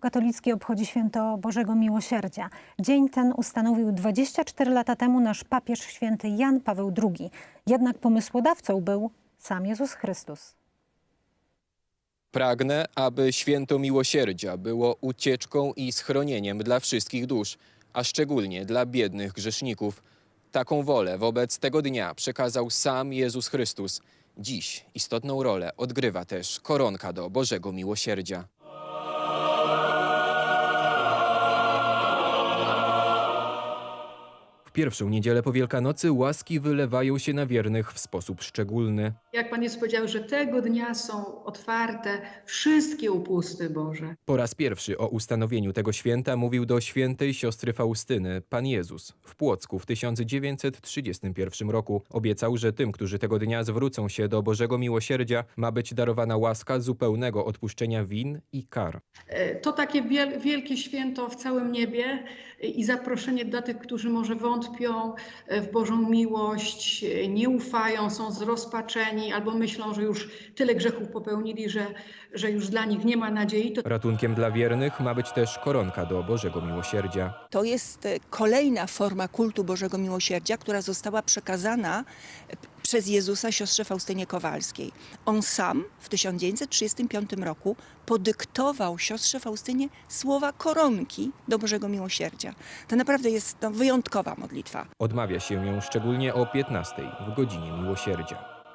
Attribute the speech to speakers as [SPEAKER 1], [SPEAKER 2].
[SPEAKER 1] Katolicki obchodzi święto Bożego Miłosierdzia. Dzień ten ustanowił 24 lata temu nasz papież święty Jan Paweł II. Jednak pomysłodawcą był sam Jezus Chrystus.
[SPEAKER 2] Pragnę, aby święto miłosierdzia było ucieczką i schronieniem dla wszystkich dusz, a szczególnie dla biednych grzeszników. Taką wolę wobec tego dnia przekazał sam Jezus Chrystus. Dziś istotną rolę odgrywa też koronka do Bożego Miłosierdzia. Pierwszą niedzielę po Wielkanocy łaski wylewają się na wiernych w sposób szczególny.
[SPEAKER 3] Jak Pan Jezus powiedział, że tego dnia są otwarte wszystkie upusty Boże.
[SPEAKER 2] Po raz pierwszy o ustanowieniu tego święta mówił do świętej siostry Faustyny Pan Jezus w Płocku w 1931 roku. Obiecał, że tym, którzy tego dnia zwrócą się do Bożego Miłosierdzia, ma być darowana łaska zupełnego odpuszczenia win i kar.
[SPEAKER 3] E, To takie wiel- wielkie święto w całym niebie i zaproszenie dla tych, którzy może wątpią e, w Bożą miłość, e, nie ufają, są zrozpaczeni albo myślą, że już tyle grzechów popełnili, że, że już dla nich nie ma nadziei. To
[SPEAKER 2] Ratunkiem dla wiernych ma być też koronka do Bożego Miłosierdzia.
[SPEAKER 4] To jest e, kolejna forma kultu Bożego Miłosierdzia, która została przekazana przez Jezusa siostrze Faustynie Kowalskiej. On sam w 1935 roku podyktował siostrze Faustynie słowa koronki do Bożego Miłosierdzia. To naprawdę jest no, wyjątkowa modlitwa.
[SPEAKER 2] Odmawia się ją szczególnie o 15 w godzinie Miłosierdzia.